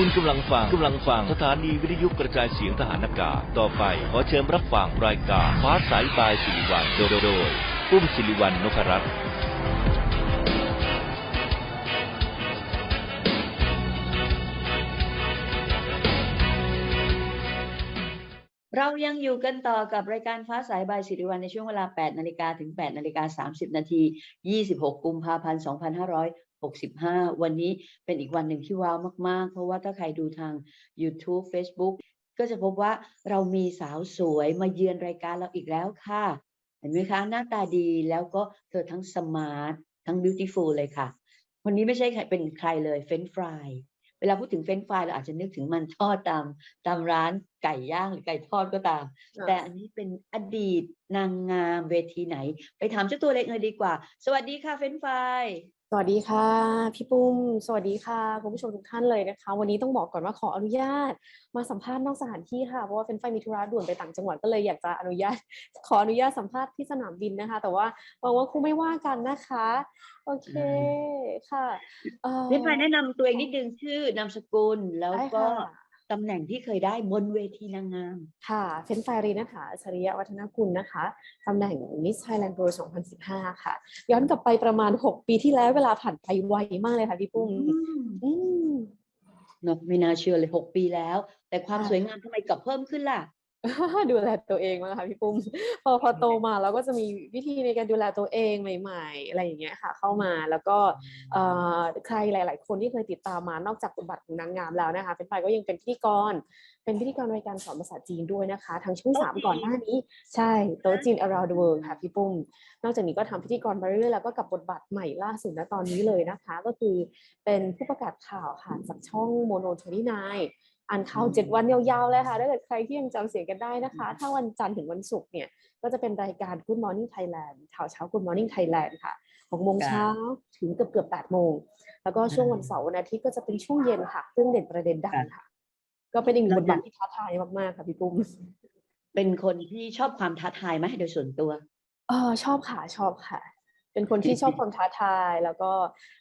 คุณกำลังฟังกำลังฟังสถานีวิทยุกระจายเสียงทหารอากาศ ต่อไปขอเชิญรับฟังรายการฟ้าสายบายสิริวัลโดยโดยปุ้มสิริวัลนพรัตน์เรายังอยู่กันต่อกับรายการฟ้าสายบายสิริวัลในช่วงเวลา 8 นาฬิกาถึง 8 นาฬิกา 30 นาที 26 กุมภาพันธ์ 2565 วันนี้เป็นอีกวันหนึ่งที่ว้าวมาก ๆ เพราะว่าถ้าใครดูทาง YouTube Facebook ก็จะพบว่าเรามีสาวสวยมาเยือนรายการเราอีกแล้วค่ะ เห็นไหมคะ หน้าตาดีแล้วก็เธอทั้งสมาร์ททั้ง beautiful เลยค่ะ คนนี้ไม่ใช่ใครเป็นใครเลยเฟรนฟรายเวลาพูดถึงเฟรนฟรายเราอาจจะนึกถึงมันทอดตามตามร้านไก่ย่างหรือไก่ทอดก็ตามอ่าแต่อันนี้เป็นอดีตนางงามเวทีไหน ไปถามเจ้าตัวเล็กเลยดีกว่า สวัสดีค่ะเฟรนฟราย สวัสดีค่ะ พี่ปุ้ม สวัสดีค่ะคุณผู้ชมทุกท่านเลยนะคะ วันนี้ต้องบอกก่อนว่าขออนุญาต มาสัมภาษณ์นอกสถานที่ค่ะเพราะว่าเป็นไฟมีธุระด่วนไปต่างจังหวัดก็เลยอยากจะอนุญาต ขออนุญาตสัมภาษณ์ที่สนามบินนะคะ แต่ว่าหวังว่าคงไม่ว่ากันนะคะ โอเคค่ะเอ่อเฟรนฟรายแนะนำตัวเองนิดนึงชื่อนามสกุลแล้วได้ก็ค่ะ ตำแหน่งที่เคยได้บนเวทีนางงาม ค่ะเฟนไฟรีนะคะอัจฉริยะวัฒนกุลนะคะตำแหน่ง Miss Thailand Pro 2015 ค่ะ ย้อนกลับไปประมาณ 6 ปีที่แล้วเวลาผ่านไปไวมากเลยค่ะพี่ปุ้มอืมเนอะไม่น่าเชื่อเลยหกปีแล้ว แต่ความค่ะสวยงามทำไมกลับเพิ่มขึ้นล่ะ ดูแลตัวเองมากค่ะพี่ปุ้มพอพอโตมาเราก็จะมีวิธีในการดูแลตัวเองใหม่ๆ อะไรอย่างเงี้ยค่ะ เข้ามาแล้วก็เอ่อใครหลาย ๆ คนที่เคยติดตามมานอกจากบทบาทของนางงามแล้วนะคะ เป็นไปก็ยังเป็นพิธีกร เป็นพิธีกรรายการสอนภาษาจีนด้วยนะคะ ทางช่องโต๊ะสามจีนก่อนหน้านี้ ใช่โต๊ะจีน around the world ค่ะพี่ปุ้ม นอกจากนี้ก็ทำพิธีกรมาเรื่อยๆแล้วก็กับบทบาทใหม่ล่าสุดณตอนนี้เลยนะคะ ก็คือเป็นผู้ประกาศข่าวค่ะจากช่องโมโนทรีนาย อ่านข่าวเจ็ดวันยาวๆเลยค่ะถ้าเกิดใครที่ยังจำเสียงกันได้นะคะ ถ้าวันจันทร์ถึงวันศุกร์เนี่ยก็จะเป็นรายการ Good Morning Thailand ข่าวเช้า Good Morning Thailand ค่ะ6โมงเช้าถึงเกือบเกือบ8โมง แล้วก็ช่วงวันเสาร์วันอาทิตย์ก็จะเป็นช่วงเย็นค่ะเรื่องเด่นประเด็นดังค่ะ ก็เป็นอีกหนึ่งบทบาทที่ท้าทายมากๆค่ะพี่ปุ้มเป็นคนที่ชอบความท้าทายไหมโดยส่วนตัวเออชอบค่ะชอบค่ะ เป็นคนที่ชอบความท้าทาย แล้วก็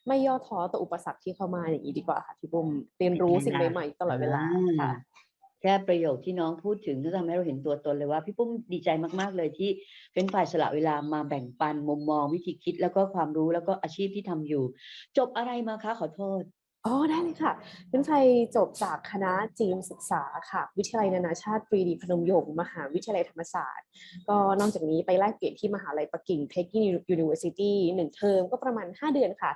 ไม่ย่อท้อต่ออุปสรรคที่เข้ามาอย่างนี้ดีกว่าค่ะพี่ปุ้มเรียนรู้สิ่งใหม่ๆตลอดเวลาค่ะแค่ประโยคที่น้องพูดถึงก็ทำให้เราเห็นตัวตนเลยว่าพี่ปุ้มดีใจมากๆเลยที่เป็นฝ่ายสละเวลามาแบ่งปันมุมมองวิธีคิดแล้วก็ความรู้แล้วก็อาชีพที่ทำอยู่ จบอะไรมาคะขอโทษ อ๋อได้เลยค่ะเป็นไฟจบจากคณะจีนศึกษาค่ะ วิทยาลัยนานาชาติปรีดีพนมยงค์มหาวิทยาลัยธรรมศาสตร์ ก็นอกจากนี้ไปแลกเปลี่ยนที่มหาลัยปักกิ่ง Peking University หนึ่งเทอมก็ประมาณ 5 เดือนค่ะ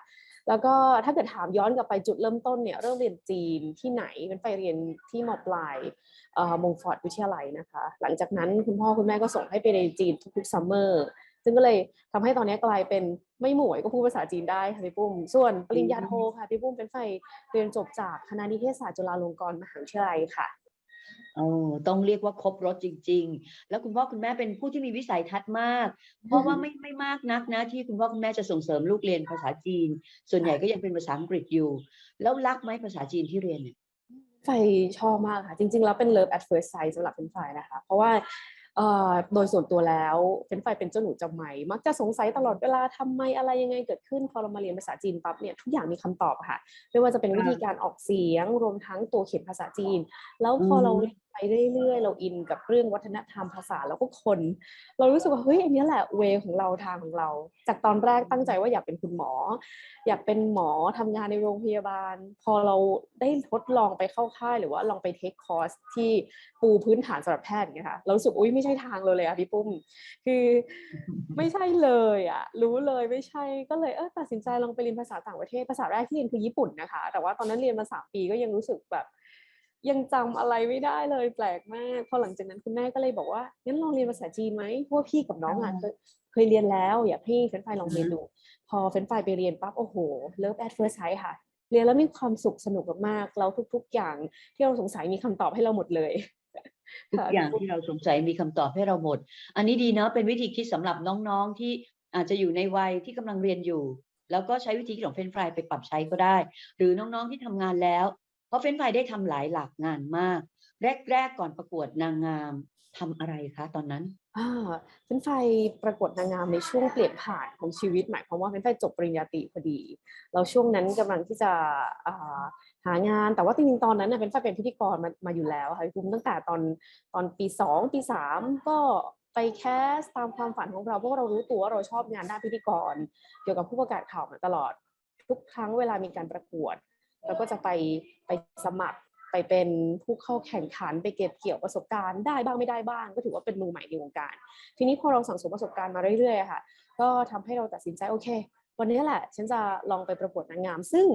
แล้วก็ถ้าเกิดถามย้อนกลับไปจุดเริ่มต้นเนี่ยเริ่มเรียนจีนที่ไหนเป็นไปเรียนที่มปลายเอ่อมงฟอร์ดวิทยาลัยนะคะ หลังจากนั้นคุณพ่อคุณแม่ก็ส่งให้ไปเรียนจีนทุกๆซัมเมอร์ ซึ่งก็เลยทำให้ตอนนี้กลายเป็นไม่หมวยก็พูดภาษาจีนได้ค่ะพี่ปุ้ม ส่วนปริญญาโทค่ะพี่ปุ้มเป็นไฟเรียนจบจากคณะนิเทศศาสตร์จุฬาลงกรณ์มหาวิทยาลัยค่ะโอ้ต้องเรียกว่าครบรถจริง ๆ แล้วคุณพ่อคุณแม่เป็นผู้ที่มีวิสัยทัศน์มาก เพราะว่าไม่ไม่มากนักนะที่คุณพ่อคุณแม่จะส่งเสริมลูกเรียนภาษาจีน ส่วนใหญ่ก็ยังเป็นภาษาอังกฤษอยู่ แล้วรักไหมภาษาจีนที่เรียนเนี่ยไฟชอบมากค่ะ จริงๆ แล้วเป็น love at first sight สำหรับเป็นไฟนะคะ เพราะว่าเอ่อ โดยส่วนตัวแล้วเป็นไฟเป็นเจ้าหนูจำไหม มักจะสงสัยตลอดเวลาทำไมอะไรยังไงเกิดขึ้นพอเรามาเรียนภาษาจีนปั๊บเนี่ยทุกอย่างมีคำตอบอะค่ะ ไม่ว่าจะเป็นวิธีการออกเสียงรวมทั้งตัวเขียนภาษาจีน แล้วพอเราอืมเรียนไปเรื่อยๆ เราอินกับเรื่องวัฒนธรรมภาษาแล้วก็คน เรารู้สึกว่าเฮ้ยอันนี้แหละเวของเราทางของเรา จากตอนแรกตั้งใจว่าอยากเป็นคุณหมอ อยากเป็นหมอทำงานในโรงพยาบาล พอเราได้ทดลองไปเข้าค่ายหรือว่าลองไปเทคคอร์สที่ปูพื้นฐานสำหรับแพทย์อย่างเงี้ยค่ะเรารู้สึกอุ้ยไม่ใช่ทางเลยเลยอะพี่ปุ้ม คือไม่ใช่เลยอะรู้เลยไม่ใช่ก็เลยเออตัดสินใจลองไปเรียนภาษาต่างประเทศภาษาแรกที่เรียนคือญี่ปุ่นนะคะ แต่ว่าตอนนั้นเรียนมาสามปีก็ยังรู้สึกแบบ ยังจำอะไรไม่ได้เลยแปลกมากพอหลังจากนั้นคุณแม่ก็เลยบอกว่างั้นลองเรียนภาษาจีนไหมเพราะว่าพี่กับน้องอะอ่าเคยเคยเรียนแล้ว อยากให้เฟรนไฟลองเรียนดูพอเฟรนไฟไปเรียนปั๊บโอ้โหเลิฟแอดเฟิร์สไซส์ค่ะ เรียนแล้วมีความสุขสนุกมากๆแล้วทุก ๆ อย่างที่เราสงสัยมีคำตอบให้เราหมดเลยทุกค่ะอย่างที่เราสงสัยมีคำตอบให้เราหมด อันนี้ดีเนาะเป็นวิธีคิดสำหรับน้องๆที่อาจจะอยู่ในวัยที่กำลังเรียนอยู่ แล้วก็ใช้วิธีคิดของเฟรนฟรายไปปรับใช้ก็ได้ หรือน้องๆที่ทำงานแล้ว เพราะเฟรนไฟได้ทำหลายหลักงานมาก แรกๆก่อนประกวดนางงามทำอะไรคะตอนนั้นอ่าเป็นไฟประกวดนางงามในช่วงเปลี่ยนผ่านของชีวิต หมายความว่าเป็นไฟจบปริญญาตรีพอดีแล้วช่วงนั้นกำลังที่จะอ่าหางาน แต่ว่าจริงๆตอนนั้นน่ะเป็นไฟเป็นพิธีกรมามาอยู่แล้วค่ะพี่ปุ้มตั้งแต่ตอนตอนปีสองปีสามก็ไปแคสตามความฝันของเราเพราะว่าเรารู้ตัวว่าเราชอบงานด้านพิธีกร เกี่ยวกับผู้ประกาศข่าวมาตลอด ทุกครั้งเวลามีการประกวด เราก็จะไป ไปสมัครไปเป็นผู้เข้าแข่งขันไปเก็บเกี่ยวประสบการณ์ได้บ้างไม่ได้บ้าง ก็ถือว่าเป็นมือใหม่ในวงการ ทีนี้พอเราสั่งสมประสบการณ์มาเรื่อยๆค่ะ ก็ทำให้เราตัดสินใจโอเค วันนี้แหละ ฉันจะลองไปประกวดนางงาม ซึ่ง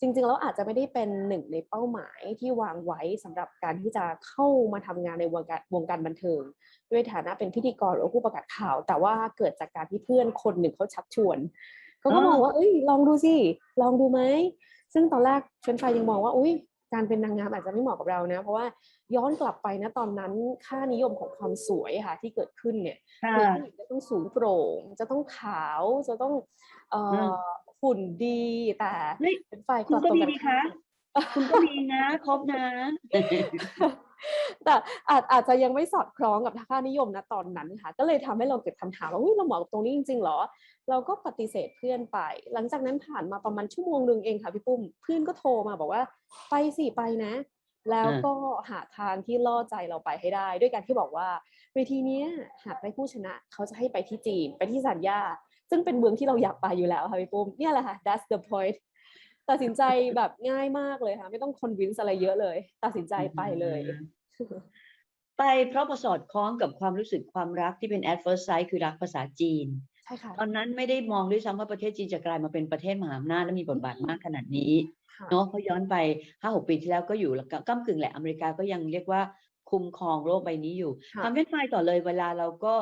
จริงๆแล้วอาจจะไม่ได้เป็นหนึ่งในเป้าหมายที่วางไว้สำหรับการที่จะเข้ามาทำงานในวงการวงการบันเทิง ด้วยฐานะเป็นพิธีกรหรือผู้ประกาศข่าว แต่ว่าเกิดจากการที่เพื่อนคนหนึ่งเขาชักชวนเขาก็อ๋อมองว่าเอ้ยลองดูสิลองดูไหม ซึ่งตอนแรกเฟรนไฟยังมองว่าอุ้ยการเป็นนางงามอาจจะไม่เหมาะกับเรานะ เพราะว่าย้อนกลับไปนะตอนนั้นค่านิยมของความสวยค่ะที่เกิดขึ้นเนี่ยค่ะคือผู้หญิงจะต้องสูงโปร่ง จะต้องขาวจะต้องเอ่ออมหุ่นดีแต่เฮ้ยเป็นไฟคุณก็ตรงดีกันนี่ข้าคะมคุณก็ดีนะครบนะ แต่อาจอาจจะยังไม่สอดคล้องกับค่านิยมนะตอนนั้นค่ะ ก็เลยทำให้เราเกิดคำถามว่าเฮ้ยเราเหมาะกับตรงนี้จริงๆเหรอ เราก็ปฏิเสธเพื่อนไป หลังจากนั้นผ่านมาประมาณชั่วโมงหนึ่งเองค่ะพี่ปุ้มเพื่อนก็โทรมาบอกว่าไปสิไปนะ แล้วก็หาทางที่ล่อใจเราไปให้ได้ ด้วยการที่บอกว่าเวทีนี้หากได้ผู้ชนะเขาจะให้ไปที่จีนไปที่สัญญาซึ่งเป็นเมืองที่เราอยากไปอยู่แล้วค่ะพี่ปุ้มเนี่ยแหละค่ะ that's the point ตัดสินใจแบบง่ายมากเลยค่ะ ไม่ต้อง convince อะไรเยอะเลย ตัดสินใจไปเลย ไปเพราะประสอดคล้องกับความรู้สึกความรักที่เป็น at first sight คือรักภาษาจีนใช่ค่ะตอนนั้นไม่ได้มองด้วยซ้ำว่าประเทศจีนจะกลายมาเป็นประเทศมหาอำนาจและมีบทบาทมากขนาดนี้ค่ะเนาะเพราะย้อนไปห้าหกปีที่แล้วก็อยู่แล้วก็ก้ากึ่งแหละอเมริกาก็ยังเรียกว่าคุมครองโลกใบนี้อยู่ค่ะทำเฟ้นไฟรายต่อเลยเวลาเราก็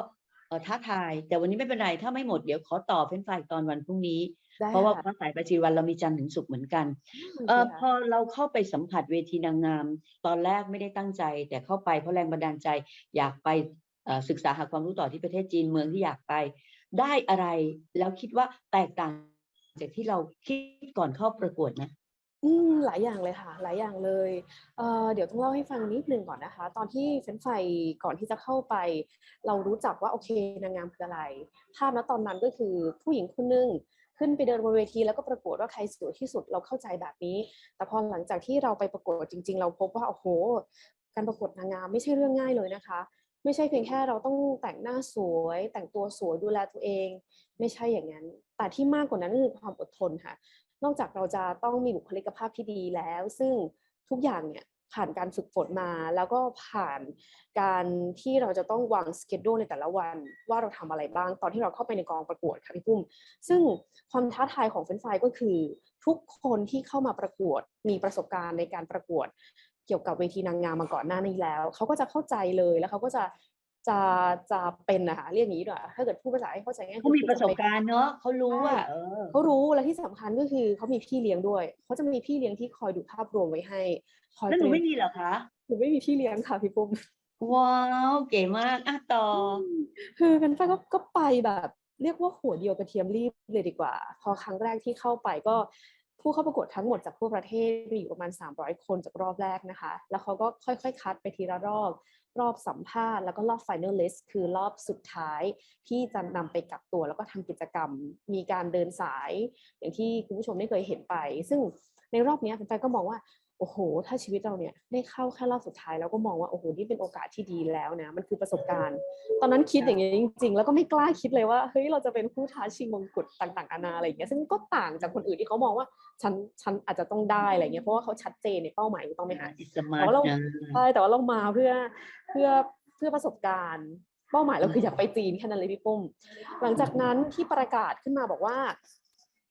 เอ่อท้าทาย แต่วันนี้ไม่เป็นไรถ้าไม่หมดเดี๋ยวขอต่อเฟ้นไฟรายตอนวันพรุ่งนี้ได้ เพราะว่าค่พระสายประชีวันเรามีจันทร์ถึงศุกร์เหมือนกันโอเออเคพค่ะอเราเข้าไปสัมผัสเวทีนางงาม ตอนแรกไม่ได้ตั้งใจ แต่เข้าไปเพราะแรงบันดาลใจ อยากไปเอ่อศึกษาหาความรู้ต่อที่ประเทศจีนเมืองที่อยากไป ได้อะไรแล้วคิดว่าแตกต่างจากที่เราคิดก่อนเข้าประกวดนะอืมหลายอย่างเลยค่ะ หลายอย่างเลยเอ่อเดี๋ยวต้องเล่าให้ฟังนิดนึงก่อนนะคะ ตอนที่เฟรนช์ไฟก่อนที่จะเข้าไป เรารู้จักว่าโอเคนางงามคืออะไร ภาพณตอนนั้นก็คือผู้หญิงคนหนึง ขึ้นไปเดินบนเวทีแล้วก็ประกวดว่าใครสวยที่สุดเราเข้าใจแบบนี้ แต่พอหลังจากที่เราไปประกวดจริง ๆ เราพบว่าโอ้โห การประกวดนางงามไม่ใช่เรื่องง่ายเลยนะคะ ไม่ใช่เพียงแค่เราต้องแต่งหน้าสวย แต่งตัวสวยดูแลตัวเอง ไม่ใช่อย่างนั้น แต่ที่มากกว่านั้นคือความอดทนค่ะ นอกจากเราจะต้องมีบุคลิกภาพที่ดีแล้ว ซึ่งทุกอย่างเนี่ย ผ่านการฝึกฝนมา แล้วก็ผ่านการที่เราจะต้องวางสเกจดูในแต่ละวัน ว่าเราทำอะไรบ้างตอนที่เราเข้าไปในกองประกวดค่ะพี่ปุ้ม ซึ่งความท้าทายของเฟนไฟก็คือ ทุกคนที่เข้ามาประกวดมีประสบการณ์ในการประกวดเกี่ยวกับเวทีนางงามมาก่อนหน้านี้แล้ว เขาก็จะเข้าใจเลยแล้วเขาก็จะ จะจะเป็นนะคะเรียกอย่างนี้ด้วยถ้าเกิดพูดภาษาให้เข้าใจง่ายเขามีคือประสบจเป็การณ์เนาะเขารู้ว่าใช่เออเขารู้และที่สำคัญก็คือเขามีพี่เลี้ยงด้วยเขาจะมีพี่เลี้ยงที่คอยดูภาพรวมไว้ให้คอยแล้วหนูเตรียไม่มีเหรอคะหนูไม่มีพี่เลี้ยงค่ะพี่ปุ้มว้าวเก๋มากอะต่ออคือกันไปก็ก็ไปแบบ เรียกว่าหัวเดียวกระเทียมรีบเลยดีกว่า พอครั้งแรกที่เข้าไปก็ผู้เข้าประกวดทั้งหมดจากทั่วประเทศมีอยู่ประมาณ 300 คนจากรอบแรกนะคะ แล้วเขาก็ค่อยๆ คัดไปทีละรอบ รอบสัมภาษณ์แล้วก็รอบ final list คือรอบสุดท้ายที่จะนำไปกักตัวแล้วก็ทำกิจกรรม มีการเดินสาย อย่างที่คุณผู้ชมได้เคยเห็นไป ซึ่งในรอบนี้แฟนๆก็มองว่า โอ้โห ถ้าชีวิตเราเนี่ยได้เข้าแค่รอบสุดท้ายแล้วก็มองว่าโอ้โหนี่เป็นโอกาสที่ดีแล้วนะ มันคือประสบการณ์ ตอนนั้นคิดอย่างนี้ยจริง ๆ แล้วก็ไม่กล้าคิดเลยว่าเฮ้ยเราจะเป็นผู้ท้าชิงมงกุฎต่างๆนานาอะไรอย่างเงี้ยซึ่งก็ต่างจากคนอื่นที่เขามองว่าฉันฉันอาจจะต้องได้อะไรเงี้ยเพราะว่าเขาชัดเจนในเป้าหมายถูกต้องไหมคะอิสมาแต่ว่าเรานะใช่แต่ว่าเรามาเพื่อเพื่อเพื่อประสบการณ์เป้าหมายเราคืออยากไปจีนแค่นั้นเลยพี่ปุ้ม หลังจากนั้นที่ประกาศขึ้นมาบอกว่า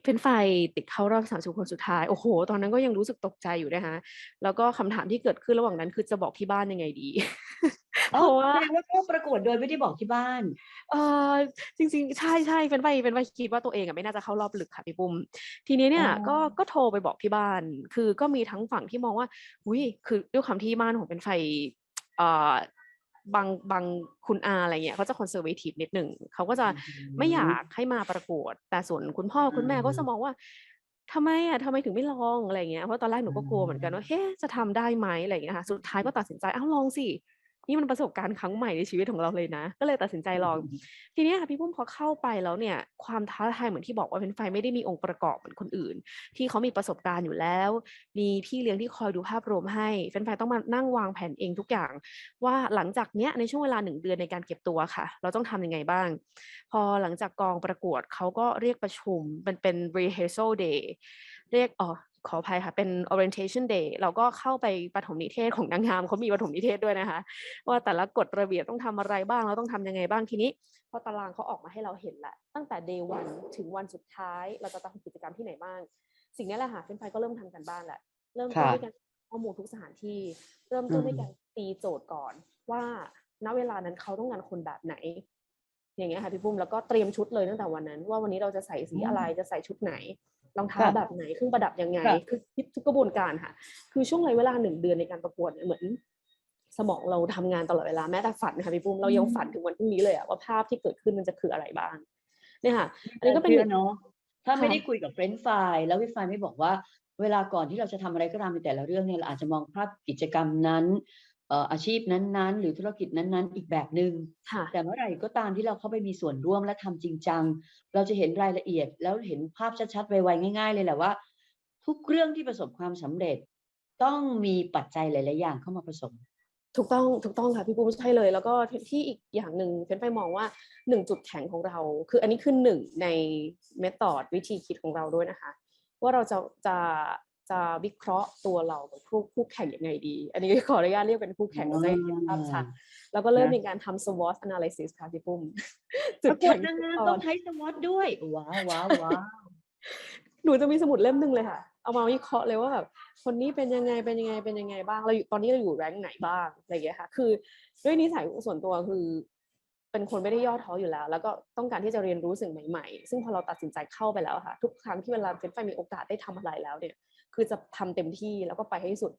เป็นไฟติดเข้ารอบสามสิบคนสุดท้าย โอ้โห ตอนนั้นก็ยังรู้สึกตกใจอยู่นะคะแล้วก็คำถามที่เกิดขึ้นระหว่างนั้นคือจะบอกที่บ้านยังไงดีอ๋เพอราะว่าแสดงว่าเข้าประกวดโดยไม่ได้บอกที่บ้าน เออจริง ๆ ใช่ใช่เป็นไปเป็นไปคิดว่าตัวเองอะไม่น่าจะเข้ารอบลึกค่ะพี่ปุ้ม ทีนี้เนี่ยอ๋อก็ก็โทรไปบอกที่บ้าน คือก็มีทั้งฝั่งที่มองว่า อุ้ยคือด้วยความที่บ้านของเป็นไฟเอ่อ บางบางคุณอาอะไรเงี้ยเขาจะคอนเซอร์เวทีฟนิดหนึ่งเขาก็จะไม่อยากให้มาประกวด แต่ส่วนคุณพ่อคุณแม่ก็จะมองว่าทำไมอะทำไมถึงไม่ลองอะไรเงี้ยเพราะตอนแรกหนูก็กลัวเหมือนกันว่าเฮ้จะทำได้ไหมอะไรเงี้ยค่ะสุดท้ายก็ตัดสินใจอ้าวลองสิ นี่มันประสบการณ์ครั้งใหม่ในชีวิตของเราเลยนะ ก็เลยตัดสินใจลอง ทีเนี้ยค่ะพี่ปุ้มพอเข้าไปแล้วเนี่ย ความท้าทายเหมือนที่บอกว่าเป็นไฟไม่ได้มีองค์ประกอบเหมือนคนอื่น ที่เขามีประสบการณ์อยู่แล้ว มีพี่เลี้ยงที่คอยดูภาพรวมให้แฟนๆต้องมานั่งวางแผนเองทุกอย่าง ว่าหลังจากเนี้ยในช่วงเวลาหนึ่งเดือนในการเก็บตัวค่ะ เราต้องทำยังไงบ้าง พอหลังจากกองประกวดเขาก็เรียกประชุมเป็นเป็น rehearsal day เรียกอ๋อ ขออภัยค่ะ เป็น orientation day เราก็เข้าไปปฐมนิเทศของนางงามเขามีปฐมนิเทศด้วยนะคะ ว่าแต่ละกฎระเบียบต้องทำอะไรบ้างเราต้องทำยังไงบ้างทีนี้ พอตารางเขาออกมาให้เราเห็นแหละตั้งแต่ day one ถึงวันสุดท้าย เราจะทำกิจกรรมที่ไหนบ้าง สิ่งนี้แหละค่ะเฟนไฟก็เริ่มทำกันบ้านแหละเริ่มต้นค่ะด้วยการข้อมูลทุกสถานที่ เริ่มต้นด้วยอืมการตีโจทย์ก่อน ว่าณเวลานั้นเขาต้องการคนแบบไหน อย่างเงี้ยค่ะพี่ปุ้มแล้วก็เตรียมชุดเลยตั้งแต่วันนั้น ว่าวันนี้เราจะใส่สีอะไรจะใส่ชุดไหน รองเท้าค่ะแบบไหนเครื่องประดับยังไงค่ะคือคิดทุกกระบวนการค่ะ คือช่วงระยะเวลาหนึ่งเดือนในการประกวดเนี่ยเหมือน สมองเราทำงานตลอดเวลาแม้แต่ฝันค่ะพี่ปุ้มเรายังฝันถึงวันพรุ่งนี้เลยอะว่าภาพที่เกิดขึ้นมันจะคืออะไรบ้าง เนี่ยค่ะอันนี้ก็เป็นชื่อเนาะถ้าไม่ค่ะได้คุยกับเฟรนด์ไฟล์แล้ววิฟายไม่บอกว่าเวลาก่อนที่เราจะทำอะไรก็ตามในแต่ละเรื่องเนี่ยเราอาจจะมองภาพกิจกรรมนั้นเอ่ออาชีพนั้นๆ หรือธุรกิจนั้นๆ อีกแบบหนึ่งค่ะแต่เมื่อไหร่ก็ตามที่เราเข้าไปมีส่วนร่วมและทำจริงจัง เราจะเห็นรายละเอียด แล้วเห็นภาพชัดๆไวๆง่าย ๆ เลยแหละว่า ทุกเรื่องที่ประสบความสำเร็จ ต้องมีปัจจัยหลายๆอย่างเข้ามาผสมถูกต้องถูกต้องค่ะพี่ปุ้มใช่เลย แล้วก็ที่ที่อีกอย่างหนึ่งเฟนไปมองว่าหนึ่งจุดแข็งของเรา คืออันนี้คือหนึ่งในเมธอดวิธีคิดของเราด้วยนะคะ ว่าเราจะจะ จะวิเคราะห์ตัวเรากับคู่คู่แข่งยังไงดี อันนี้ขออนุญาตเรียกเป็นคู่แข่งเราจะได้เห็นภาพชัดแล้วก็เริ่มนะมีการทำ SWOT analysis ค่ะพี่ปุ้มประกวดนางงามตต้ออนงใช้สวอตด้วยว้าวว้าวว้าวหนูจะมีสมุดเล่มหนึ่งเลยค่ะ เอามาวิเคราะห์เลยว่าแบบคนนี้เป็นยังไงเป็นยังไงเป็นยังไงบ้างเราอยู่ตอนนี้เราอยู่แรงค์ไหนบ้างอะไรอย่างเงี้ยค่ะ คือด้วยนิสัยส่วนตัวคือ เป็นคนไม่ได้ย่อท้ออยู่แล้ว แล้วก็ต้องการที่จะเรียนรู้สิ่งใหม่ๆ ซึ่งพอเราตัดสินใจเข้าไปแล้วค่ะ ทุกครั้งที่เวลาเฟรนไฟมีโอกาสได้ทำอะไรแล้วเนี่ย คือจะทำเต็มที่แล้วก็ไปให้สุด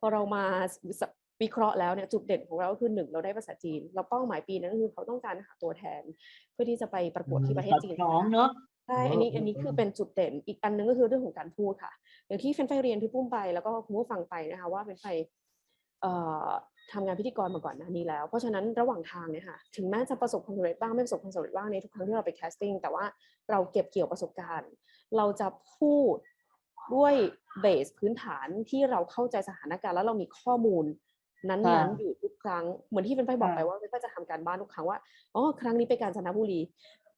พอเรามาวิเคราะห์แล้วเนี่ยจุดเด่นของเราก็คือหนึ่งเราได้ภาษาจีน เราเป้าหมายปีนั้นก็คือเขาต้องการหาตัวแทน เพื่อที่จะไปประกวดที่ประเทศสอดจีนคล้องเนาะใช่อันนี้เอออันนี้เออคือเป็นจุดเด่นอีกอันหนึงก็คือเรื่องของการพูดค่ะ อย่างที่เฟรนไฟเรียนพี่ปุ้มไปแล้วก็คุณผู้ฟังไปนะคะว่าเฟรนไฟเอ่อทำงานพิธีกรมาก่อนหน้านี้แล้ว เพราะฉะนั้นระหว่างทางเนี่ยค่ะถึงแม้จะประสบความสำเร็จบ้างไม่ประสบความสำเร็จบ้างในทุกครั้งที่เราไปแคสติ้งแต่ว่าเราเก็บเกี่ยวประสบการณ์ เราจะพูด ด้วยเบสพื้นฐานที่เราเข้าใจสถานการณ์แล้วเรามีข้อมูล นั้นค่ะๆอยู่ทุกครั้งเหมือนที่เฟรนไฟบอกค่ะไปว่าเฟรนไฟจะทำการบ้านทุกครั้งว่าอ๋อครั้งนี้ไปกาญจนบุรี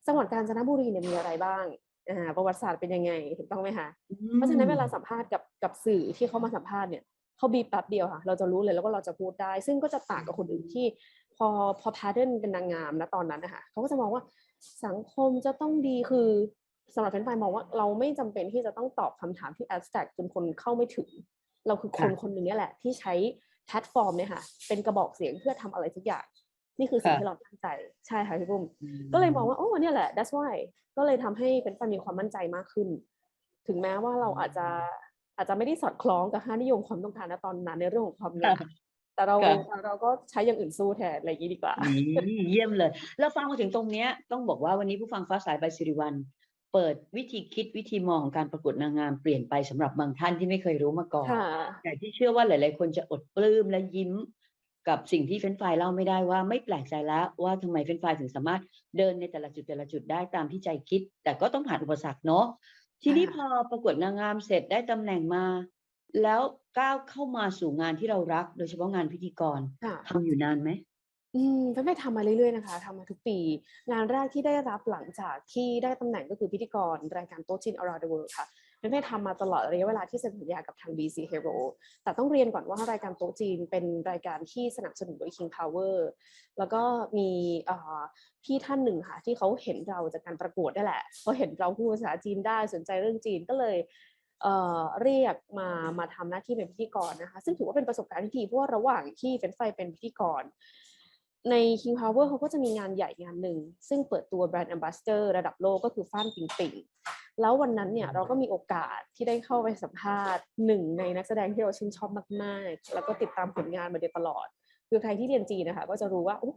จังหวัดกาญจนบุรีเนี่ยมีอะไรบ้างอ่าประวัติศาสตร์เป็นยังไงถูกต้องไหมคะเพราะฉะนั้นเวลาสัมภาษณ์กับกับสื่อที่เขามาสัมภาษณ์เนี่ยเขาบีบแป๊บเดียวค่ะ เราจะรู้เลยแล้วว่าเราจะพูดได้ ซึ่งก็จะต่างกับคนอื่นที่ พอพอแพทเทิร์นเป็นนางงามนะตอนนั้นนะคะเขาก็จะมองว่าสังคมจะต้องดีคือ สำหรับเฟรนไฟมองว่าเราไม่จำเป็นที่จะต้องตอบคำถามที่ abstract จนคนเข้าไม่ถึง เราคือคนค่ะคนหนึ่งเนี่ยแหละ ที่ใช้แพลตฟอร์มเนี่ยค่ะ เป็นกระบอกเสียงเพื่อทำอะไรสักอย่าง นี่คือสิ่งค่ะที่เราตั้งใจใช่ค่ะพี่ปุ้มก็เลยมองว่าโอ้เนี่ยแหละ that's why ก็เลยทำให้เป็นฟันมีความมั่นใจมากขึ้น ถึงแม้ว่าเราอาจจะอาจจะไม่ได้สอดคล้องกับค่านิยมความต้องการณตอนนั้นในเรื่องของความหนักค่ะแต่เราค่ะเราก็ใช้อย่างอื่นสู้แทนอะไรอย่างนี้ดีกว่านี่เยี่ยมเลย แล้วฟังมาถึงตรงเนี้ยต้องบอกว่าวันนี้ผู้ฟังฟ้าสายใบสิริวัล เปิดวิธีคิดวิธีมองของการประกวดนางงามเปลี่ยนไปสำหรับบางท่านที่ไม่เคยรู้มาก่อนค่ะแต่ที่เชื่อว่าหลาย ๆ คนจะอดปลื้มและยิ้มกับสิ่งที่เฟรนช์ฟรายเล่าไม่ได้ว่าไม่แปลกใจแล้วว่าทำไมเฟรนช์ฟรายถึงสามารถเดินในแต่ละจุดแต่ละจุดได้ตามที่ใจคิด แต่ก็ต้องผ่านอุปสรรคเนาะทีนี้พค่ะอประกวดนางงามเสร็จได้ตำแหน่งมา แล้วก้าวเข้ามาสู่งานที่เรารัก โดยเฉพาะงานพิธีกรค่ะทำอยู่นานไหม อืมเฟนไม่ทำมาเรื่อย ๆ นะคะทำมาทุกปี งานแรกที่ได้รับหลังจากที่ได้ตำแหน่งก็คือพิธีกร รายการโต๊ะจีน around the world ค่ะเฟนไม่ทำมาตลอดระยะเวลาที่เซ็นสัญญากับทาง BC Hero แต่ต้องเรียนก่อนว่ารายการโต๊ะจีนเป็นรายการที่สนับสนุนโดย King Power แล้วก็มีพี่ท่านหนึ่งค่ะที่เขาเห็นเราจากการประกวดได้แหละเขาเห็นเราพูดภาษาจีนได้สนใจเรื่องจีนก็เลยเรียกมามาทำหน้าที่เป็นพิธีกรนะคะซึ่งถือว่าเป็นประสบการณ์ที่ดีเพราะว่าระหว่างที่เฟนไฟเป็นพิธีกร ใน King Power เขาก็จะมีงานใหญ่งานหนึ่ง ซึ่งเปิดตัวแบรนด์ Ambassador ระดับโลกก็คือฟ้านปิงปิงแล้ววันนั้นเนี่ยเราก็มีโอกาสที่ได้เข้าไปสัมภาษณ์หนึ่งในนักแสดงที่เราชื่นชอบมากๆ แล้วก็ติดตามผลงานมาโดยตลอด คือใครที่เรียนจีนนะคะ ก็จะรู้ว่าโอ้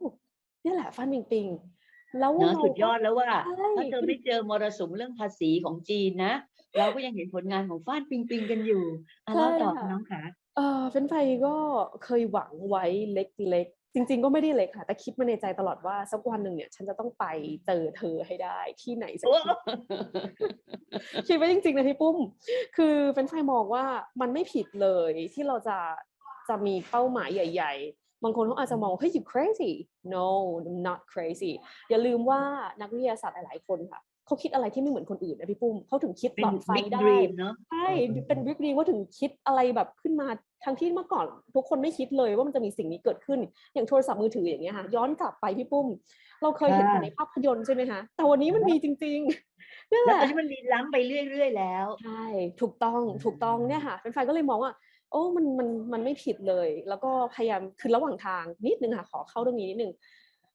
เนี่ยแหละฟ้านปิงปิงแล้วเนอะเราสุดยอดแล้วว่าใช่ถ้าเธอไม่เจอมรสุมเรื่องภาษีของจีนนะ เราก็ยังเห็นผลงานของฟ้านปิงปิงกันอยู่อะเล่าต่อใช่ค่ะน้องขาเออเฟรนช์ไฟรายก็เคยหวังไว้เล็ก จริง ๆ ก็ไม่ได้เล็กค่ะ แต่คิดมาในใจตลอดว่าสักวันหนึ่งเนี่ย ฉันจะต้องไปเจอเธอให้ได้ที่ไหนสักที่คิดไว้จริงๆนะพี่ปุ้ม คือเป็นไฟมองว่ามันไม่ผิดเลยที่เราจะจะมีเป้าหมายใหญ่ ๆบางคนเขาอาจจะมองเฮ้ย you crazy no I'm not crazy อย่าลืมว่านักวิทยาศาสตร์หลาย ๆ คนค่ะ เขาคิดอะไรที่ไม่เหมือนคนอื่นนะพี่ปุ้มเขาถึงคิดเป็นหลอดไฟ big ได้ dream เนอะใช่อืมเป็นบิ๊กดีว่าถึงคิดอะไรแบบขึ้นมาทั้งที่เมื่อก่อน ทุกคนไม่คิดเลยว่ามันจะมีสิ่งนี้เกิดขึ้น อย่างโทรศัพท์มือถืออย่างเงี้ยค่ะย้อนกลับไปพี่ปุ้ม เราเคยเห็นแต่ในภาพยนตร์ใช่ไหมคะแต่วันนี้มันมีจริงๆนี่แหแล้วตอละนนี้มันมีล้ำไปเรื่อยๆแล้วใช่ถูกต้องอืมถูกต้องเนี่ยค่ะแฟนๆก็เลยมองว่าโอ้มันมันมันไม่ผิดเลย แล้วก็พยายามคือระหว่างทางนิดนึงค่ะขอเข้าเรื่องนี้นิดนึง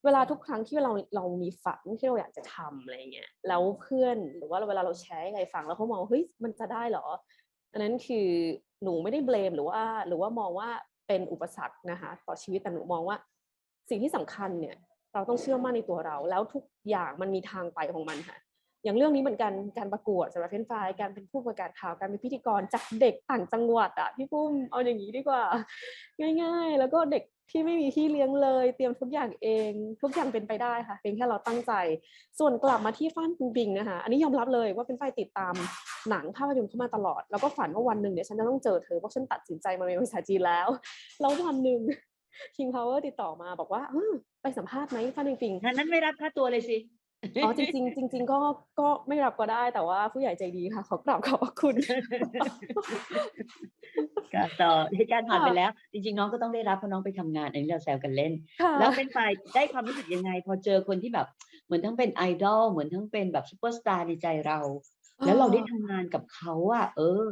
เวลาทุกครั้งที่เราเรามีฝันที่เราอยากจะทำอะไรเงี้ยแล้วเพื่อนหรือว่าเวลาเราแชร์ให้ใครฟังแล้วเขามองเฮ้ยมันจะได้เหรอ อันนั้นคือหนูไม่ได้เบลมหรือว่า หรือว่ามองว่าเป็นอุปสรรคนะคะต่อชีวิตแต่หนูมองว่า สิ่งที่สำคัญเนี่ย เราต้องเชื่อมั่นในตัวเรา แล้วทุกอย่างมันมีทางไปของมันค่ะ อย่างเรื่องนี้เหมือนกันการประกวดสำหรับเฟนฟายการเป็นผู้ประกาศข่าวการเป็นพิธีกรจากเด็กต่างจังหวัดอะพี่ปุ้มเอาอย่างนี้ดีกว่า ง่าย ๆ แล้วก็เด็กที่ไม่มีที่เลี้ยงเลย เตรียมทุกอย่างเอง ทุกอย่างเป็นไปได้ค่ะเพียงแค่เราตั้งใจ ส่วนกลับมาที่ฟ้านปิงปิงนะคะอันนี้ยอมรับเลยว่าเป็นไฟติดตามหนังภาพยนตร์เข้ามาตลอด แล้วก็ฝันว่าวันหนึ่งเนี่ยฉันจะต้องเจอเธอเพราะฉันตัดสินใจมาเรียนภาษาจีนแล้วแล้ววันหนึ่ง King Power ติดต่อมาบอกว่าไปสัมภาษณ์ไหมฟ้านปิงปิงนั้นไม่รับค่าตัวเลยสิ อ๋อจริงๆจริง ๆ ก็ก็ไม่รับก็ได้แต่ว่าผู้ใหญ่ใจดีค่ะ ขอกราบขอบพระคุณก็ต่อเหตุการณ์ผ่านไปค่ะแล้ว จริง ๆ น้องก็ต้องได้รับเพราะน้องไปทำงาน อันนี้เราแซวกันเล่นค่ะแล้วเป็นฝ่ายได้ความรู้สึกยังไง พอเจอคนที่แบบเหมือนทั้งเป็นไอดอลเหมือนทั้งเป็นแบบซูเปอร์สตาร์ในใจเรา แล้วเราได้ทำงานกับเขาอะเออ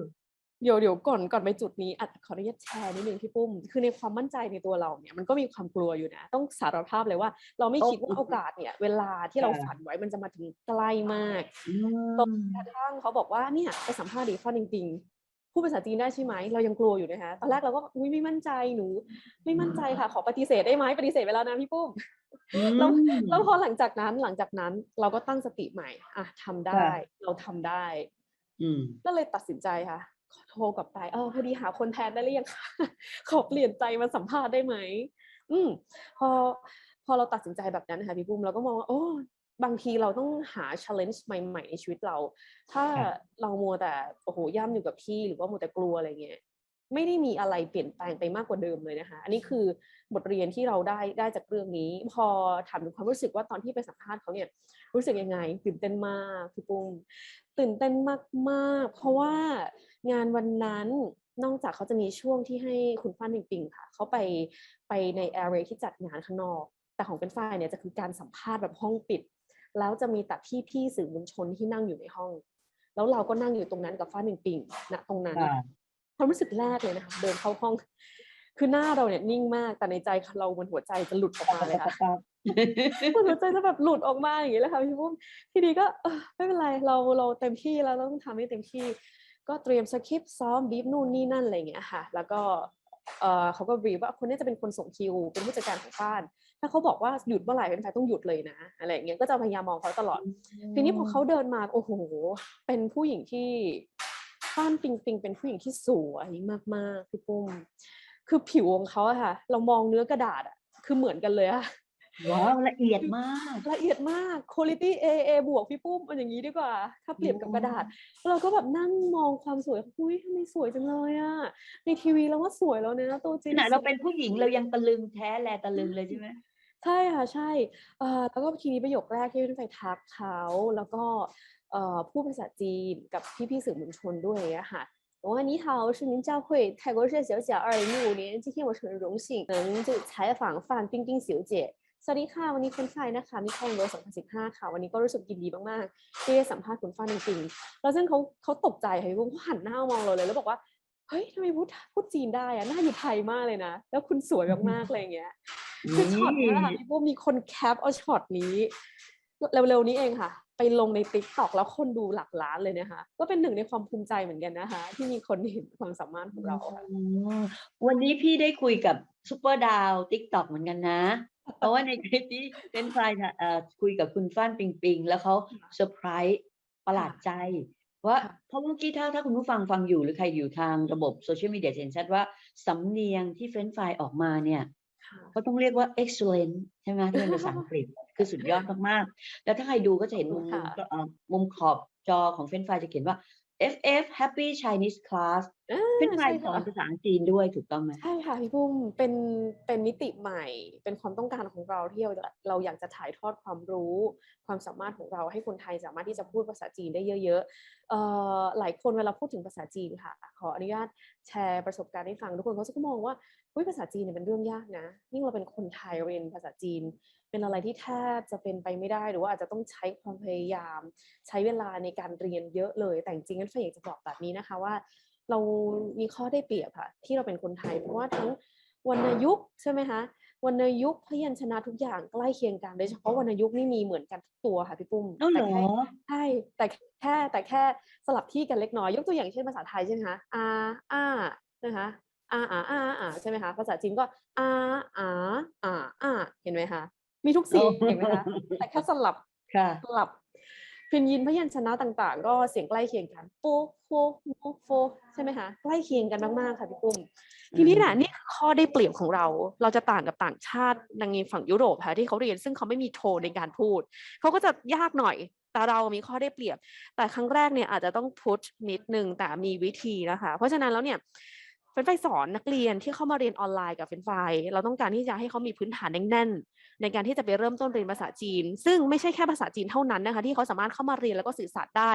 เดี๋ยวเดี๋ยวก่อนก่อนไปจุดนี้อัดขออนุญาตแชร์นิดนึงพี่ปุ้ม คือในความมั่นใจในตัวเราเนี่ยมันก็มีความกลัวอยู่นะ ต้องสารภาพเลยว่า เราไม่โอ้คิดว่าโอกาสเนี่ย เวลาที่เราค่ะฝันไว้มันจะมาถึงใกล้มากอืจนมกระทั่งเขาบอกว่าเนี่ยไปสัมภาษณ์ดีข้อจริงๆพูดภาษาจีนได้ใช่ไหมเรายังกลัวอยู่นะคะตอนแรกเราก็อุ้ยไม่มั่นใจหนู ไม่มั่นใจค่ะ ขอปฏิเสธได้ไหมปฏิเสธไปแล้วนะพี่ปุ้มแล้วอืมแล้วพอหลังจากนั้นหลังจากนั้นเราก็ตั้งสติใหม่ อะทำได้ค่ะเราทำได้อืมก็เลยตัดสินใจค่ะขอ โทรกลับไปเออพอดีหาคนแทนได้หรือยังคะขอเปลี่ยนใจมาสัมภาษณ์ได้ไหมอืมพอพอเราตัดสินใจแบบนั้นค่ะพี่ปุ้มเราก็มองว่าโอ้บางทีเราต้องหา challenge ใหม่ ๆ ในชีวิตเรา ถ้าครับเรามัวแต่โอ้โหย่ำอยู่กับที่หรือว่ามัวแต่กลัวอะไรเงี้ย ไม่ได้มีอะไรเปลี่ยนแปลงไปมากกว่าเดิมเลยนะคะ อันนี้คือบทเรียนที่เราได้ได้จากเรื่องนี้ พอถามถึงความรู้สึกว่าตอนที่ไปสัมภาษณ์เขาเนี่ยรู้สึกยังไง ตื่นเต้นมากพี่ปุ้มตื่นเต้นมากๆ เพราะว่างานวันนั้นนอกจากเขาจะมีช่วงที่ให้คุณฟ้านปิงปิงค่ะเขาไปไปในแอเรียที่จัดงานข้างนอก แต่ของเป็นฝ้ายเนี่ยจะคือการสัมภาษณ์แบบห้องปิด แล้วจะมีแต่พี่พี่ๆสื่อมวลชนที่นั่งอยู่ในห้อง แล้วเราก็นั่งอยู่ตรงนั้นกับฟ้านปิงปิงณตรงนั้น ความรู้สึกแรกเลยนะคะเดินเข้าห้อง คือหน้าเราเนี่ยนิ่งมากแต่ในใจเรามันหัวใจจะหลุดออกมาเลยค่ะมันหัวใจจะแบบหลุดออกมาอย่างนี้เลยค่ะพี่ปุ้มทีนี้ก็ไม่เป็นไรเราเราเต็มที่แล้วเราต้องทำให้เต็มที่ ก็เตรียมสคริปต์ซ้อมบีบนู่นนี่นั่นอะไรอย่างเงี้ยค่ะ แล้วก็เออเขาก็บีบว่าคนนี้จะเป็นคนส่งคิว เป็นผู้จัดการของบ้าน ถ้าเขาบอกว่าหยุดเมื่อไหร่เป็นไฟต้องหยุดเลยนะอะไรอย่างเงี้ยก็จะพยายามมองเขาตลอด ทีนี้พอเขาเดินมาโอ้โหเป็นผู้หญิงที่ ฟ้านปิงปิงเป็นผู้หญิงที่สวยมากๆพี่ปุ้มคือผิวของเขาอะค่ะ เรามองเนื้อกระดาษอะคือเหมือนกันเลยอะว้าวละเอียดมากละเอียดมาก quality A A บวกพี่ปุ้มเอาอย่างนี้ดีกว่า ถ้าเปรียบกับกระดาษ เราก็แบบนั่งมองความสวยอุ้ยทำไมสวยจังเลยอะในทีวีเราว่าสวยแล้วนะตัวจริขงนาดเราเป็นผู้หญิงเรายังตะลึงแท้แลตะลึงเลยใช่ไหม ใช่ค่ะใช่เอ่อแล้วก็ทีนี้ประโยคแรกที่พี่ไปทักเขาแล้วก็เอ่อพูดภาษาจีนกับพี่ๆสื่อมวลชนด้วยอย่างเงี้ยค่ะ我你好，我是您教会泰国热小姐，二零一五年，今天我是很荣幸能就采访范冰冰小姐。สวัสดีค่ะ วันนี้คุณฝ้ายนะคะมิคอนเวิร์2015 ค่ะ วันนี้ก็รู้สึกยินดีมากๆที่ได้สัมภาษณ์คุณฝ้ายจริงๆแล้วซึ่งเขาเขาตกใจค่ะพี่ปุ้มเขาหันหน้ามองเราเลย แล้วบอกว่า เฮ้ยทำไมพูดพูดจีนได้อะหน้าอยู่ไทยมากเลยนะ แล้วคุณสวยมากๆอะไรอย่างเงี้ย คือช็อตนี้แหละค่ะพี่ปุ้มมีคนแคปเอาช็อตนี้เร็วๆนี้เองค่ะ ไปลงในติ๊กต็อกแล้วคนดูหลักล้านเลยนะคะ ก็เป็นหนึ่งในความภูมิใจเหมือนกันนะคะ ที่มีคนเห็นความสามารถของเราค่ะอืมวันนี้พี่ได้คุยกับซูเปอร์ดาวติ๊กต็อกเหมือนกันนะ เพราะว่าในคลิปนี้เป็นไฟล์เอ่อคุยกับคุณฟ้านปิงปิง แล้วเขาเซอร์ไพรส์ประหลาดใจว่าค่ะเพราะเมื่อกี้ถ้าถ้าคุณผู้ฟังฟังอยู่หรือใครอยู่ทางระบบโซเชียลมีเดียจะเห็นชัดว่าสำเนียงที่เฟ้นไฟล์ออกมาเนี่ยค่ะ เขาต้องเรียกว่า excellent ใช่ไหมที่เป็นภาษาอังกฤษคือสุดยอดมากๆ แล้วถ้าใครดูก็จะเห็นมุมค่ะมุมเอ่อมุมขอบจอของเฟรนฟรายจะเขียนว่า FF Happy Chinese Class อ่าเฟรนฟรายใช่สอนค่ะภาษาจีนด้วยถูกต้องไหมใช่ค่ะพี่ปุ้มเป็นเป็นมิติใหม่ เป็นความต้องการของเราที่เราเราอยากจะถ่ายทอดความรู้ ความสามารถของเราให้คนไทยสามารถที่จะพูดภาษาจีนได้เยอะๆเอ่อหลายคนเวลาพูดถึงภาษาจีนค่ะ ขออนุญาตแชร์ประสบการณ์ให้ฟังทุกคนเขาจะมองว่า อุ๊ยภาษาจีนเนี่ยเป็นเรื่องยากนะยิ่งเราเป็นคนไทยเรียนภาษาจีน เป็นอะไรที่แทบจะเป็นไปไม่ได้หรือว่าอาจจะต้องใช้ความพยายาม ใช้เวลาในการเรียนเยอะเลย แต่จริงๆงั้นเฟยอยากจะบอกแบบนี้นะคะว่า เรามีข้อได้เปรียบค่ะที่เราเป็นคนไทยเพราะว่าทั้งวรรณยุกต์ใช่ไหมคะวรรณยุกต์พยัญชนะทุกอย่างใกล้เคียงกันโดยเฉพาะวรรณยุกต์นี่มีเหมือนกันทุกตัวค่ะพี่ปุ้มเอ้าเหรแต่อแค่ใช่แต่แค่แต่แค่สลับที่กันเล็กน้อยยกตัวอย่างเช่นภาษาไทยใช่ไหมคะอาอานะคะ อาอาอาอาใช่ไหมคะ ภาษาจีนก็อาอาอาอาเห็นไหมคะ มีทุกเสียงเห็นไหมคะ แต่แค่สลับค่ะสลับพินยินพยัญชนะต่างๆ ก็เสียงใกล้เคียงกันโปโฟโมโฟใช่ไหมคะ ใกล้เคียงกันมากๆค่ะพี่ปุ้ม ทีนี้แหละนี่คือข้อได้เปรียบของเรา เราจะต่างกับต่างชาติในฝั่งยุโรปค่ะที่เขาเรียนซึ่งเขาไม่มีโทนในการพูด เขาก็จะยากหน่อยแต่เรามีข้อได้เปรียบ แต่ครั้งแรกเนี่ยอาจจะต้องพุชนิดนึงแต่มีวิธีนะคะ เพราะฉะนั้นแล้วเนี่ยเฟร นไฟสอนนักเรียนที่เข้ามาเรียนออนไลน์กับเฟนไฟเราต้องการที่จะให้เขามีพื้นฐานแน่นๆ ในการที่จะไปเริ่มต้นเรียนภาษาจีน ซึ่งไม่ใช่แค่ภาษาจีนเท่านั้นนะคะที่เขาสามารถเข้ามาเรียนแล้วก็สื่อสารได้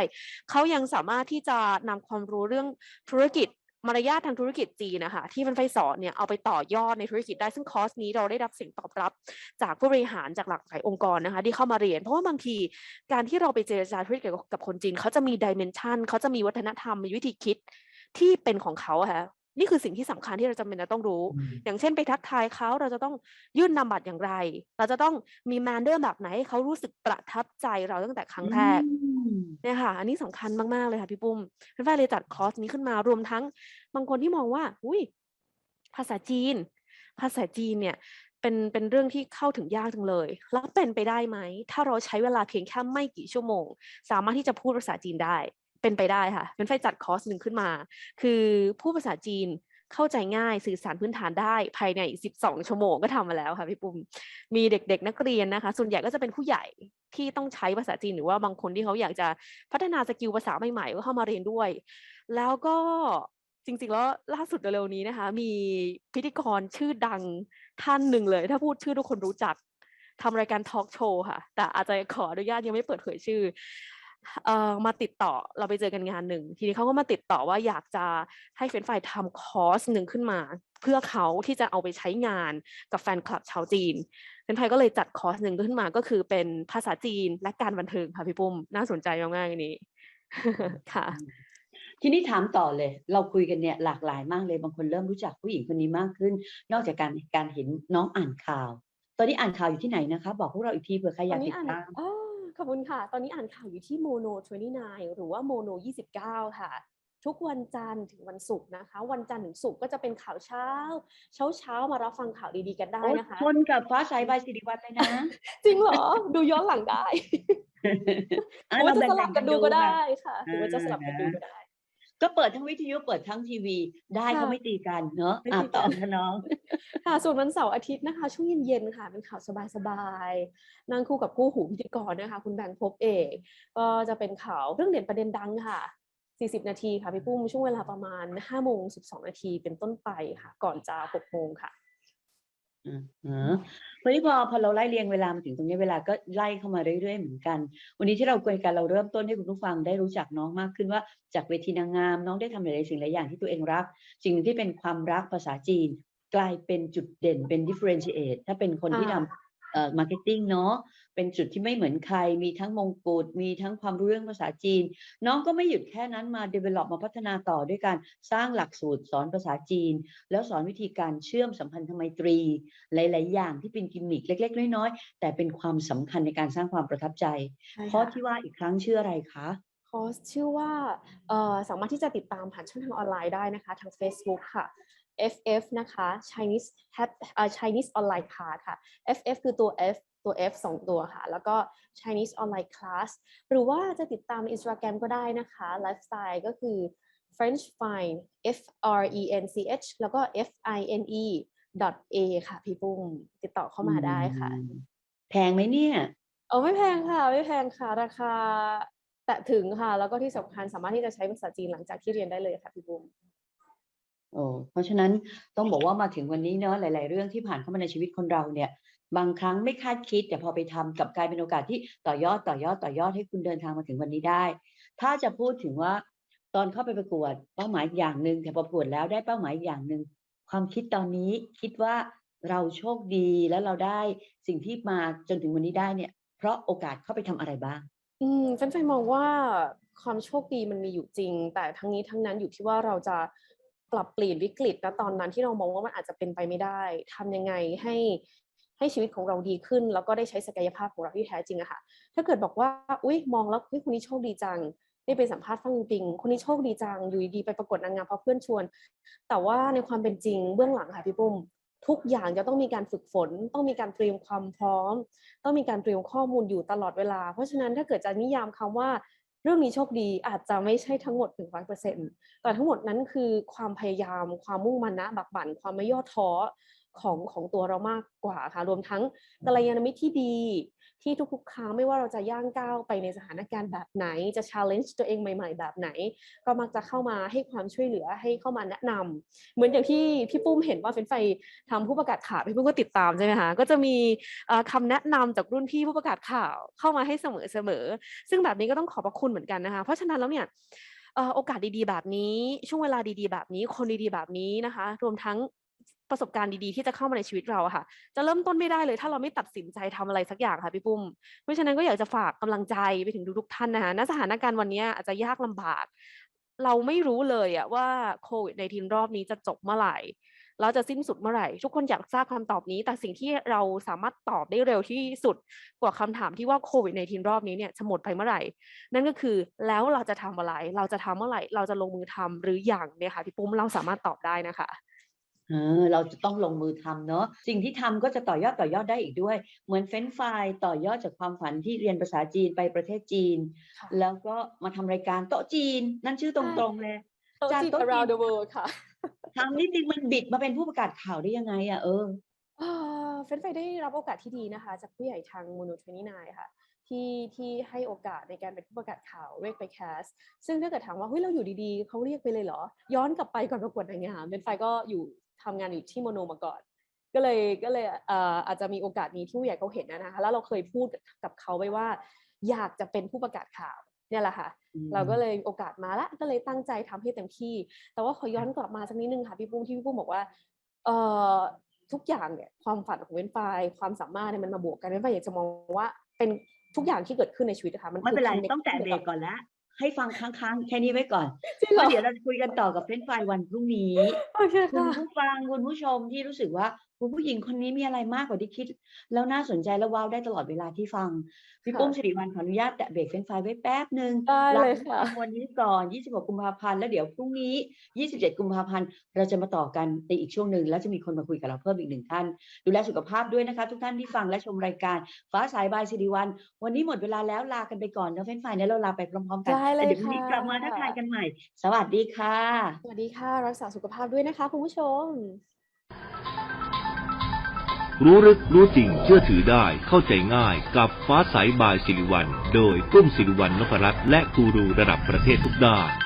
เขายังสามารถที่จะนำความรู้เรื่องธุรกิจมารยาททางธุรกิจจีนนะคะที่มันไฟสอนเนี่ยเอาไปต่อยอดในธุรกิจได้ซึ่งคอร์สนี้เราได้รับเสียงตอบรับ จากผู้บริหารจากหลากหลายองค์กรนะคะที่เข้ามาเรียน เพราะว่าบางทีการที่เราไปเจรจาธุรกิจกับคนจีนเขาจะมีดิเมนชันเขาจะมีวัฒนธรรมมีวิธีคิดที่เป็นของเขาค่ะ นี่คือสิ่งที่สำคัญที่เราจำเป็นจะต้องรู้ อย่างเช่นไปทักทายเขาเราจะต้องยื่นนามบัตรอย่างไร เราจะต้องมีแมนเดอร์แบบไหนให้เขารู้สึกประทับใจเราตั้งแต่ครั้งแรกอืมเนี่ยค่ะ อันนี้สำคัญมาก ๆ เลยค่ะพี่ปุ้มเพื่อนๆเลยจัดคอร์สนี้ขึ้นมารวมทั้งบางคนที่มองว่า อุ้ยภาษาจีน ภาษาจีนเนี่ยเป็นเป็นเรื่องที่เข้าถึงยากจังเลย แล้วเป็นไปได้ไหม ถ้าเราใช้เวลาเพียงแค่ไม่กี่ชั่วโมง สามารถที่จะพูดภาษาจีนได้ เป็นไปได้ค่ะเป็นไฟจัดคอร์สหนึ่งขึ้นมา คือผู้ภาษาจีนเข้าใจง่ายสื่อสารพื้นฐานได้ภายใน 12 ชั่วโมงก็ทำมาแล้วค่ะพี่ปุ้มมีเด็กๆ นักเรียนนะคะ ส่วนใหญ่ก็จะเป็นผู้ใหญ่ที่ต้องใช้ภาษาจีนหรือว่าบางคนที่เขาอยากจะพัฒนาสกิลภาษาใหม่ๆ ก็เข้ามาเรียนด้วย แล้วก็จริงๆ แล้วล่าสุดเร็วๆนี้นะคะ มีพิธีกรชื่อดังท่านหนึ่งเลย ถ้าพูดชื่อทุกคนรู้จักทำรายการทอล์กโชว์ค่ะ แต่อาจจะขออนุญาตยังไม่เปิดเผยชื่อ เอ่อมาติดต่อเราไปเจอกันงานหนึ่ง ทีนี้เขาก็มาติดต่อว่าอยากจะให้เฟรนไฟล์ทำคอร์สหนึ่งขึ้นมา เพื่อเขาที่จะเอาไปใช้งานกับแฟนคลับชาวจีนเฟรนไฟก็เลยจัดคอร์สหนึ่งขึ้นมาก็คือเป็นภาษาจีนและการบันเทิงค่ะพี่ปุ้มน่าสนใจมากๆอันนี้ค่ะ ทีนี้ถามต่อเลย เราคุยกันเนี่ยหลากหลายมากเลยบางคนเริ่มรู้จักผู้หญิงคนนี้มากขึ้น นอกจากการการเห็นน้องอ่านข่าว ตอนนี้อ่านข่าวอยู่ที่ไหนนะคะ บอกพวกเราอีกทีเผื่อใครอยากตอนตินี้ดอ่านตามอ๋อ ขอบคุณค่ะ ตอนนี้อ่านข่าวอยู่ที่โมโน29 หรือว่าโมโน29 ค่ะ ทุกวันจันทร์ถึงวันศุกร์นะคะ วันจันทร์ถึงศุกร์ก็จะเป็นข่าวเช้า เช้าเช้าๆมารับฟังข่าวดีๆกันได้โอ้นะคะ ชนกับฟ้าใสใบสิริวัลเลยนะ จริงเหรอ ดูย้อนหลังได้อะหรือว่าจะเราสแบ่ลับงๆกันดูก็ค่ะได้ค่ะหรือว่าจะอ่าสลับกันดูนะก็ได้ ก็เปิดทั้งวิทยุเปิดทั้งทีวี ได้ค่ะเขาไม่ตีกันเนอะไม่อะตีกันต่อค่ะน้อง ค่ะส่วนวันเสาร์อาทิตย์นะคะ ช่วงเย็นๆค่ะ เป็นข่าวสบายๆนั่งคู่กับคู่หูพิธีกรนะคะ คุณแบงค์พบเอกก็จะเป็นข่าวเรื่องเด่นประเด็นดังค่ะ40 นาทีค่ะพี่ปุ้มช่วงเวลาประมาณ5โมง12 นาทีเป็นต้นไปค่ะ ก่อนจะ6โมงค่ะ อืมเออวันนี้พอพอเราไล่เรียงเวลามาถึงตรงนี้เวลาก็ไล่เข้ามาเรื่อยๆเหมือนกัน วันนี้ที่เราคุยกันเราเริ่มต้นให้คุณผู้ฟังได้รู้จักน้องมากขึ้นว่าจากเวทีนางงามน้องได้ทำหลายๆสิ่งหลายอย่างที่ตัวเองรัก สิ่งหนึ่งที่เป็นความรักภาษาจีน กลายเป็นจุดเด่นเป็น differentiate ถ้าเป็นคนที่ทค่ะำเอ่อ marketing เนาะ เป็นจุดที่ไม่เหมือนใคร มีทั้งมงกุฎมีทั้งความรู้เรื่องภาษาจีน น้องก็ไม่หยุดแค่นั้นมา develop มาพัฒนาต่อด้วยการสร้างหลักสูตรสอนภาษาจีน แล้วสอนวิธีการเชื่อมสัมพันธไมตรี หลาย ๆ อย่างที่เป็นกิมมิคเล็ก ๆ น้อย ๆ แต่เป็นความสำคัญในการสร้างความประทับใจใช่เพราะค่ะที่ว่าอีกครั้งชื่ออะไรคะคอร์สชื่อว่าเอ่อสามารถที่จะติดตามผ่านช่องทางออนไลน์ได้นะคะ ทาง Facebook ค่ะ FF นะคะ Chinese Hat- เอ่อ Chinese Online Class ค่ะ FF คือตัว F ตัว F สองตัวค่ะ แล้วก็ Chinese Online Class หรือว่าจะติดตามใน Instagram ก็ได้นะคะ Lifestyle ก็คือ French Fine F R E N C H แล้วก็ F I N E .a ค่ะ พี่ปุ้มติดต่อเข้ามาได้ค่ะอืมแพงไหมเนี่ยเออไม่แพงค่ะ ไม่แพงค่ะ ราคา แตะถึงค่ะ แล้วก็ที่สำคัญสามารถที่จะใช้ภาษาจีนหลังจากที่เรียนได้เลยค่ะ พี่ปุ้มโอ้เพราะฉะนั้นต้องบอกว่ามาถึงวันนี้เนอะหลาย ๆ เรื่องที่ผ่านเข้ามาในชีวิตคนเราเนี่ย บางครั้งไม่คาดคิด แต่พอไปทำกลับกลายเป็นโอกาสที่ต่อยอดต่อยอดต่อยอดให้คุณเดินทางมาถึงวันนี้ได้ ถ้าจะพูดถึงว่าตอนเข้าไปประกวดเป้าหมายอย่างหนึ่งแต่ประกวดแล้วได้เป้าหมายอย่างหนึ่งความคิดตอนนี้คิดว่าเราโชคดีแล้วเราได้สิ่งที่มาจนถึงวันนี้ได้เนี่ย เพราะโอกาสเข้าไปทำอะไรบ้าง อืมแฟนๆมองว่าความโชคดีมันมีอยู่จริง แต่ทั้งนี้ทั้งนั้นอยู่ที่ว่าเราจะปรับเปลี่ยนวิกฤตนะตอนนั้นที่เรามองว่ามันอาจจะเป็นไปไม่ได้ทำยังไงให้ ให้ชีวิตของเราดีขึ้น แล้วก็ได้ใช้ศักยภาพของเราที่แท้จริงอะค่ะ ถ้าเกิดบอกว่าอุ้ยมองแล้วเฮ้ยคนนี้โชคดีจังได้ไปสัมภาษณ์ฟังปิงคนนี้โชคดีจังอยู่ดีไปประกวดนางงามเพราะเพื่อนชวน แต่ว่าในความเป็นจริงเบื้องหลังค่ะพี่ปุ้มทุกอย่างจะต้องมีการฝึกฝน ต้องมีการเตรียมความพร้อม ต้องมีการเตรียมข้อมูลอยู่ตลอดเวลา เพราะฉะนั้นถ้าเกิดจะนิยามคำว่าเรื่องนี้โชคดีอาจจะไม่ใช่ทั้งหมดถึงร้อยเปอร์เซ็นต์แต่ทั้งหมดนั้นคือความพยายาม ความมุ่งมั่นนะบักบั่น ความไม่ย่อท้อ ของของตัวเรามากกว่าค่ะรวมทั้งกัลยาณมิตรที่ดี ที่ทุกๆ ครั้งไม่ว่าเราจะย่างก้าวไปในสถานการณ์แบบไหน จะ challenge ตัวเองใหม่ ๆ แบบไหน ก็มักจะเข้ามาให้ความช่วยเหลือให้เข้ามาแนะนำเหมือนอย่างที่พี่ปุ้มเห็นว่าเฟรนไฟทำผู้ประกาศข่าวพี่ปุ้มก็ติดตามใช่ไหมคะก็จะมีเอ่อคำแนะนำจากรุ่นพี่ผู้ประกาศข่าวเข้ามาให้เสมอๆซึ่งแบบนี้ก็ต้องขอบพระคุณเหมือนกันนะคะเพราะฉะนั้นแล้วเนี่ยเอ่อโอกาสดีๆ แบบนี้ ช่วงเวลาดีๆ แบบนี้ คนดีๆ แบบนี้นะคะ รวมทั้ง ประสบการณ์ดีๆที่จะเข้ามาในชีวิตเราค่ะ จะเริ่มต้นไม่ได้เลย ถ้าเราไม่ตัดสินใจทำอะไรสักอย่างค่ะพี่ปุ้ม เพราะฉะนั้นก็อยากจะฝากกำลังใจไปถึงทุกๆท่านนะคะณสถานการณ์วันนี้อาจจะยากลำบาก เราไม่รู้เลยอะว่าโควิดในทีรอบนี้จะจบเมื่อไหร่แล้วจะสิ้นสุดเมื่อไหร่ ทุกคนอยากทราบคำตอบนี้ แต่สิ่งที่เราสามารถตอบได้เร็วที่สุดกว่าคำถามที่ว่าโควิดในทีรอบนี้เนี่ยจะหมดไปเมื่อไหร่ นั่นก็คือแล้วเราจะทำอะไร เราจะทำเมื่อไหร่ เราจะลงมือทำหรืออย่างเนี่ยค่ะพี่ปุ้มเราสามารถตอบได้นะคะ เออเราจะต้องลงมือทำเนาะสิ่งที่ทำก็จะต่อยอดต่อยอดได้อีกด้วย เหมือนเฟ้นไฟล์ต่อยอดจากความฝันที่เรียนภาษาจีนไปประเทศจีน ค่ะ แล้วก็มาทำรายการโต๊ะจีน นั่นชื่อตรงๆเลย โต๊ะจากจีน โต๊ะจีน around the world ค่ะทำนิดนึงมันบิดมาเป็นผู้ประกาศข่าวได้ยังไงอะเอออ่าเฟรนไฟได้รับโอกาสที่ดีนะคะ จากผู้ใหญ่ทางมูนูทนี่นายค่ะ ที่ที่ให้โอกาสในการเป็นผู้ประกาศข่าวเรียกไปแคสซึ่งถ้าเกิดถามว่าเฮ้ยเราอยู่ดีๆเขาเรียกไปเลยเหรอ ย้อนกลับไปก่อนประกวดนางงามเฟรนไฟก็อยู่ ทำงานอยู่ที่โมโนมาก่อน ก็เลยก็เลยเอ่ออาจจะมีโอกาสนี้ที่ผู้ใหญ่เขาเห็นนะคะแล้วเราเคยพูดกับเขาไปว่า อยากจะเป็นผู้ประกาศข่าวเนี่ยแหละค่ะอืมเราก็เลยโอกาสมาละก็เลยตั้งใจทำให้เต็มที่ แต่ว่าขอย้อนกลับมาสักนิดนึงค่ะพี่ปุ้มที่พี่ปุ้มบอกว่าเอ่อทุกอย่างเนี่ยความฝันของเว้นไฟล์ความสามารถเนี่ยมันมาบวกกันเว้นไฟล์อยากจะมองว่าเป็นทุกอย่างที่เกิดขึ้นในชีวิตนะคะมันไม่เป็นไรคือต้องแตะเบรกก่อนละ ให้ฟังค้างๆแค่นี้ไว้ก่อนจริงเหเพรอราะเดี๋ยวเราจะคุยกันต่อกับเฟ้นไฟล์วันพรุ่งนี้ โอเคคุณค่ะ ผู้ฟังคุณผู้ชมที่รู้สึกว่า คุณผู้หญิงคนนี้มีอะไรมากกว่าที่คิด แล้วน่าสนใจและว้าวได้ตลอดเวลาที่ฟัง พี่ค่ะปุ้มสิริวัลขออนุญาตแตะเบรกเฟรนไฟล์ไว้แป๊บหนึ่งได้ลาเลยคุณผู้ค่ะฟังวันนี้ก่อน 26 กุมภาพันธ์แล้วเดี๋ยวพรุ่งนี้ 27 กุมภาพันธ์เราจะมาต่อกันในอีกช่วงหนึ่งแล้วจะมีคนมาคุยกับเราเพิ่มอีกหนึ่งท่าน ดูแลสุขภาพด้วยนะคะ ทุกท่านที่ฟังและชมรายการฟ้าสายบายสิริวัลวันนี้หมดเวลาแล้วลากันไปก่อนนะเฟรนไฟล์เนี่ยเราลาไปพร้อมๆกันได้เลยแล้วเดี๋ยวพรุ่งนี้ค่ะกลับมาทักทายกันใหม่ สวัสดีค่ะ สวัสดีค่ะ รักษาสุขภาพด้วยนะคะคุณผู้ชม รู้ลึกรู้จริงเชื่อถือได้เข้าใจง่ายกับฟ้าใสบายสิริวัลโดยกุ้มสิริวัลนพรัตน์และกูรูระดับประเทศทุกด้าน